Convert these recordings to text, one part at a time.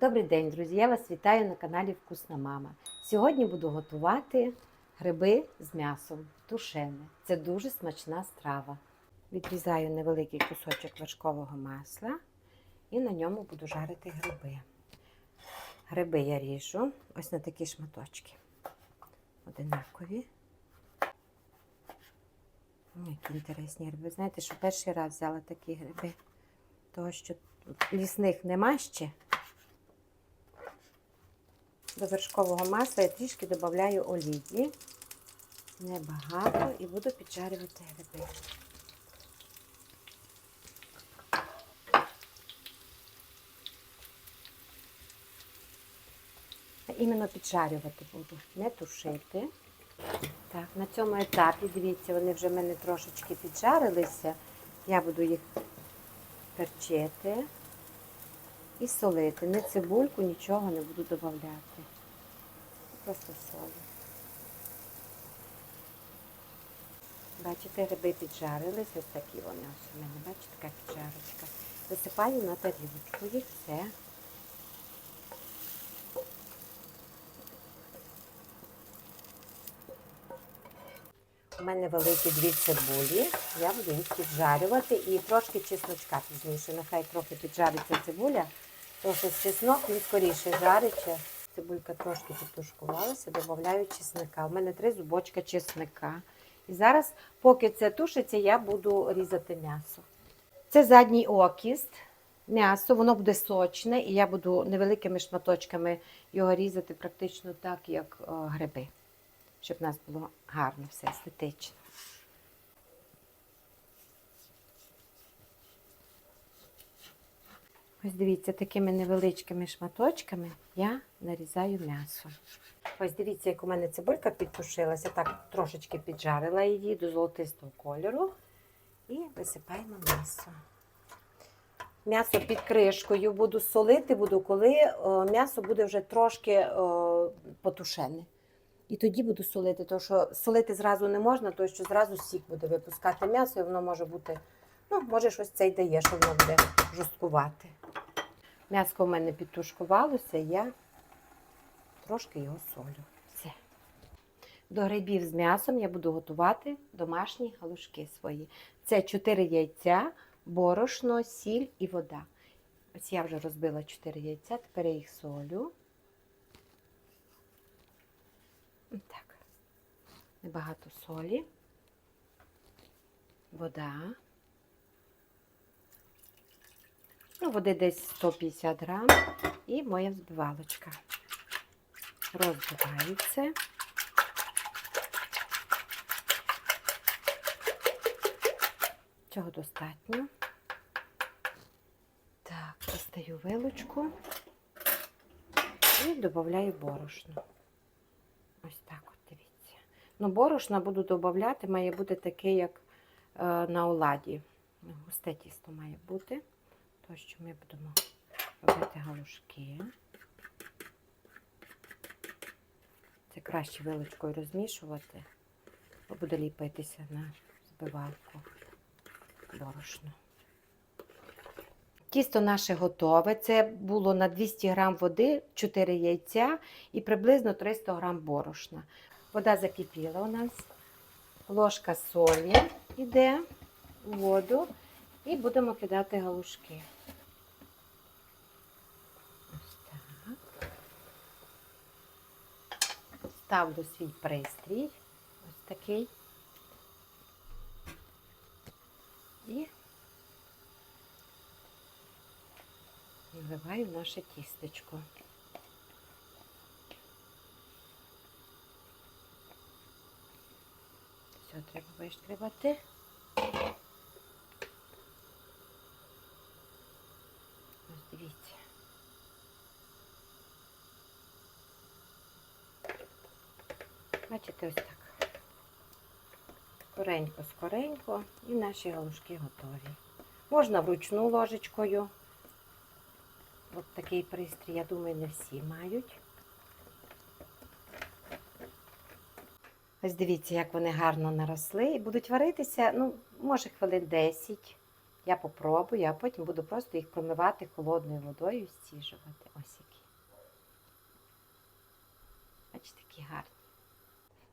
Добрий день, друзі! Я вас вітаю на каналі Вкусна Мама. Сьогодні буду готувати гриби з м'ясом тушене. Це дуже смачна страва. Відрізаю невеликий кусочок вершкового масла і на ньому буду жарити гриби. Гриби я ріжу ось на такі шматочки. Одинакові. Які інтересні гриби. Знаєте, що перший раз взяла такі гриби, того що лісних нема ще. До вершкового масла я трішки додаю олії. Небагато і буду піджарювати гриби. Іменно піджарювати буду, не тушити. Так, на цьому етапі, дивіться, вони вже в мене трошечки піджарилися. Я буду їх перчити і солити. Не цибульку, нічого не буду додавати. Просто солі. Бачите, гриби піджарились, ось такі вони ось у мене, бачите, така піджарочка. Висипаю на тарілочку їх все. У мене великі дві цибулі. Я буду їх піджарювати і трошки чесночка пізніше. Нехай трохи піджариться цибуля, що чеснок він скоріше жариться. Цибулька трошки підтушкувалася, додаю чесника. У мене три зубочка чесника. І зараз, поки це тушиться, я буду різати м'ясо. Це задній окіст. М'ясо, воно буде сочне, і я буду невеликими шматочками його різати практично так, як о, гриби щоб в нас було гарно все естетично. Ось дивіться, такими невеличкими шматочками я нарізаю м'ясо. Ось дивіться, як у мене цибулька підтушилася, так трошечки піджарила її до золотистого кольору і висипаємо м'ясо. М'ясо під кришкою буду солити, буду, коли о, м'ясо буде вже трошки о, потушене. І тоді буду солити, тому що солити зразу не можна, тому що зразу сік буде випускати м'ясо, і воно може бути, ну, може, щось це й дає, що воно буде жорсткувати. М'яско в мене підтушкувалося, я трошки його солю. Все. До грибів з м'ясом я буду готувати домашні галушки свої. Це 4 яйця, борошно, сіль і вода. Ось я вже розбила 4 яйця, тепер я їх солю. Так. Небагато солі, вода. Ну, води десь 150 грам і моя взбивалочка. Розбиваю це. Цього достатньо. Так, достаю вилочку і додаю борошно. Ось так от дивіться. Ну, борошна буду додавати, має бути таке, як е, на оладі. Ну, Густе тісто має бути. То, що ми будемо робити галушки. Це краще вилочкою розмішувати, бо буде ліпитися на збивалку борошно. Тісто наше готове. Це було на 200 г води, 4 яйця і приблизно 300 г борошна. Вода закипіла у нас. Ложка солі йде у воду і будемо кидати галушки. Ось так. Ставлю свій пристрій. Ось такий. І Вливаю наше тістечко. Все, треба вишкрібати. Дивіться. Бачите, ось так. Скоренько, скоренько і наші галушки готові. Можна вручну ложечкою. От такий пристрій, я думаю, не всі мають. Ось дивіться, як вони гарно наросли і будуть варитися, ну, може, хвилин 10. Я попробую, а потім буду просто їх промивати холодною водою і стіжувати. Ось які. Бачите, такі гарні.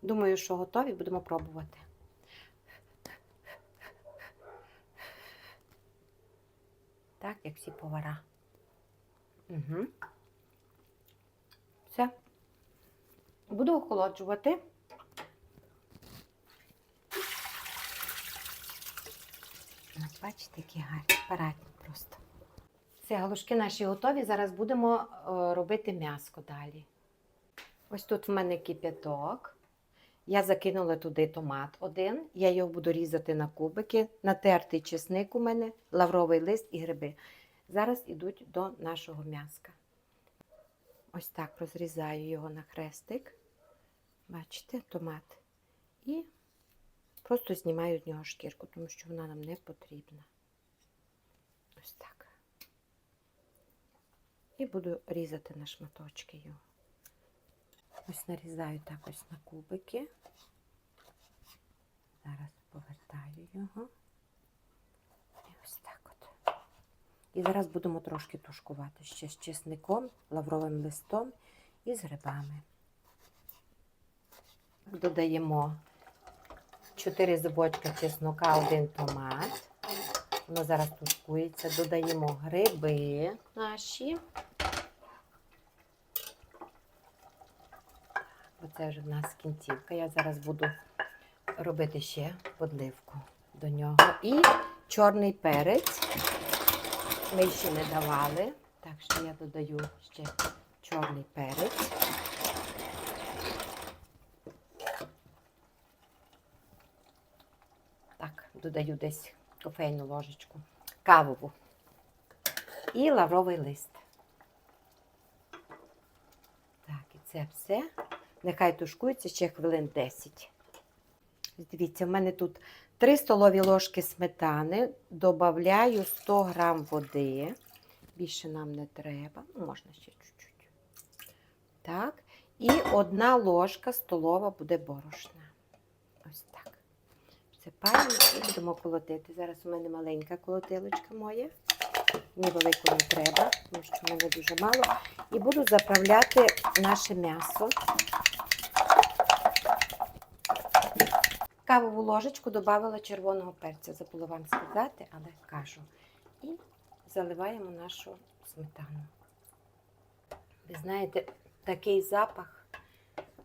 Думаю, що готові, будемо пробувати. Так, як всі повара. Угу. Все. Буду охолоджувати. Бачите, які гарні, парадні просто. Все, галушки наші готові. Зараз будемо е, робити м'яско далі. Ось тут в мене кип'яток. Я закинула туди томат один. Я його буду різати на кубики, натертий чесник у мене, лавровий лист і гриби. Зараз ідуть до нашого м'яска. Ось так розрізаю його на хрестик. Бачите, томат. І просто знімаю з нього шкірку, тому що вона нам не потрібна. Ось так. І буду різати на шматочки його. Ось нарізаю так ось на кубики. Зараз повертаю його. І ось так от. І зараз будемо трошки тушкувати ще з чесником, лавровим листом і з грибами. Додаємо 4 зубочка чеснока, один томат. Воно зараз тушкується. Додаємо гриби наші. Оце вже в нас кінцівка. Я зараз буду робити ще подливку до нього. І чорний перець. Ми ще не давали, так що я додаю ще чорний перець. Так, додаю десь кофейну ложечку, кавову і лавровий лист. Так, і це все. Нехай тушкується ще хвилин 10. Дивіться, в мене тут 3 столові ложки сметани, додаю 100 грам води. Більше нам не треба, ну, можна ще чуть-чуть. Так. І одна ложка столова буде борошна. Так. І будемо колотити. Зараз у мене маленька колотилочка моя. Мені велику не треба, тому що в мене дуже мало. І буду заправляти наше м'ясо. Кавову ложечку додавала червоного перця, забула вам сказати, але кажу. І заливаємо нашу сметану. Ви знаєте, такий запах,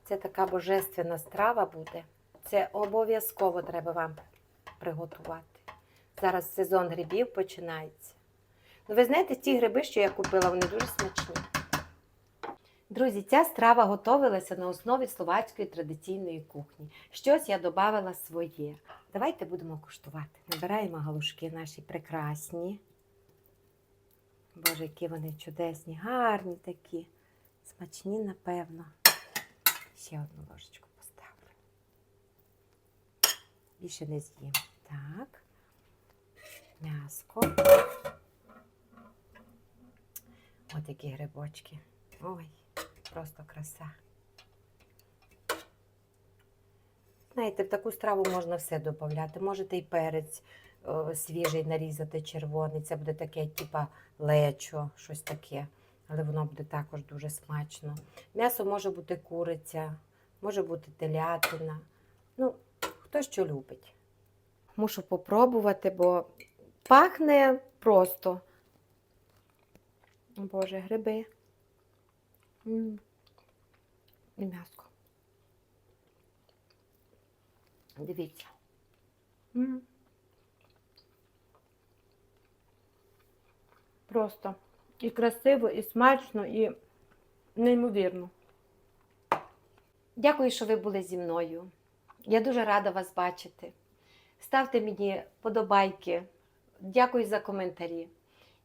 це така божественна страва буде. Це обов'язково треба вам приготувати. Зараз сезон грибів починається. Ну, ви знаєте, ті гриби, що я купила, вони дуже смачні. Друзі, ця страва готувалася на основі словацької традиційної кухні. Щось я додавала своє. Давайте будемо куштувати. Набираємо галушки наші прекрасні. Боже, які вони чудесні, гарні такі. Смачні, напевно. Ще одну ложечку. Більше не з'їм. Так. М'яско. Ось такі грибочки. Ой, просто краса. Знаєте, в таку страву можна все додати. Можете і перець о, свіжий нарізати червоний. Це буде таке, типа лечо, щось таке. Але воно буде також дуже смачно. М'ясо може бути куриця, може бути телятина. Ну, хто що любить. Мушу попробувати, бо пахне просто. Боже, гриби. М. І м'яско. Дивіться. М. Просто і красиво, і смачно, і неймовірно. Дякую, що ви були зі мною. Я дуже рада вас бачити. Ставте мені подобайки. Дякую за коментарі.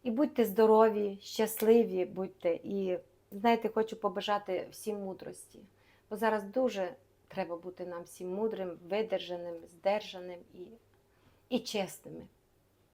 І будьте здорові, щасливі будьте. І знаєте, хочу побажати всім мудрості. Бо зараз дуже треба бути нам всім мудрим, видержаним, здержаним і, і чесними.